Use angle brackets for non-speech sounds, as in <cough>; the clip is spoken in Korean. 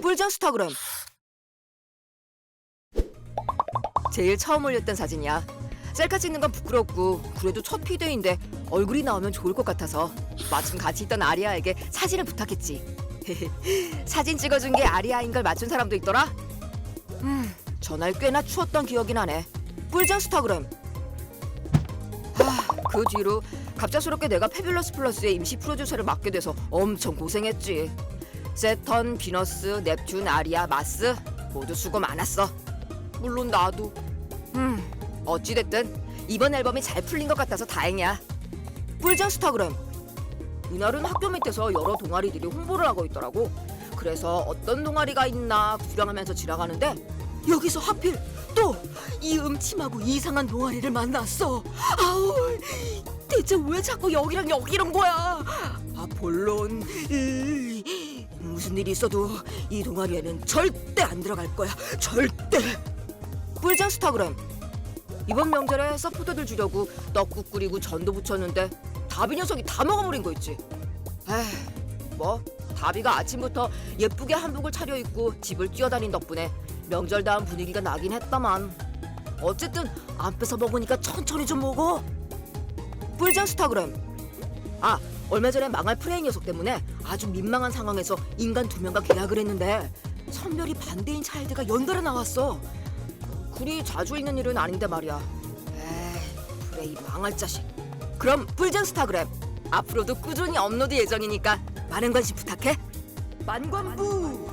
뿔장 스타그램 제일 처음 올렸던 사진이야. 셀카 찍는 건 부끄럽고 그래도 첫 피드인데 얼굴이 나오면 좋을 것 같아서 마침 같이 있던 아리아에게 사진을 부탁했지. <laughs> 사진 찍어준 게 아리아인 걸 맞춘 사람도 있더라? 음 전날 꽤나 추웠던 기억이 나네. 뿔장 스타그램 아, 그 뒤로 갑작스럽게 내가 페뷸러스 플러스의 임시 프로듀서를 맡게 돼서 엄청 고생했지 세턴, 비너스, 넵튠, 아리아, 마스 모두 수고 많았어. 물론 나도. 음, 어찌됐든 이번 앨범이 잘 풀린 것 같아서 다행이야. 뿔장 스타그램. 이날은 학교 밑에서 여러 동아리들이 홍보를 하고 있더라고. 그래서 어떤 동아리가 있나 구경하면서 지나가는데 여기서 하필 또 이 음침하고 이상한 동아리를 만났어. 아우, 대체 왜 자꾸 여기랑 여기란 거야? 아폴론, 으, 무슨 일이 있어도 이 동아리에는 절대 안 들어갈 거야. 절대. 뿔장 스타그램. 이번 명절에 서포터들 주려고 떡국 끓이고 전도 부쳤는데 다비 녀석이 다 먹어버린 거 있지. 에휴, 뭐 다비가 아침부터 예쁘게 한복을 차려입고 집을 뛰어다닌 덕분에 명절다운 분위기가 나긴 했다만 어쨌든 안 뺏어 먹으니까 천천히 좀 먹어. 뿔장 스타그램. 아 얼마 전에 망할 프레이 녀석 때문에 아주 민망한 상황에서 인간 두 명과 계약을 했는데 선멸이 반대인 차일드가 연달아 나왔어. 그리 자주 있는 일은 아닌데 말이야. 에이 망할 자식. 그럼 뿔장 스타그램 앞으로도 꾸준히 업로드 예정이니까 많은 관심 부탁해. 만관부.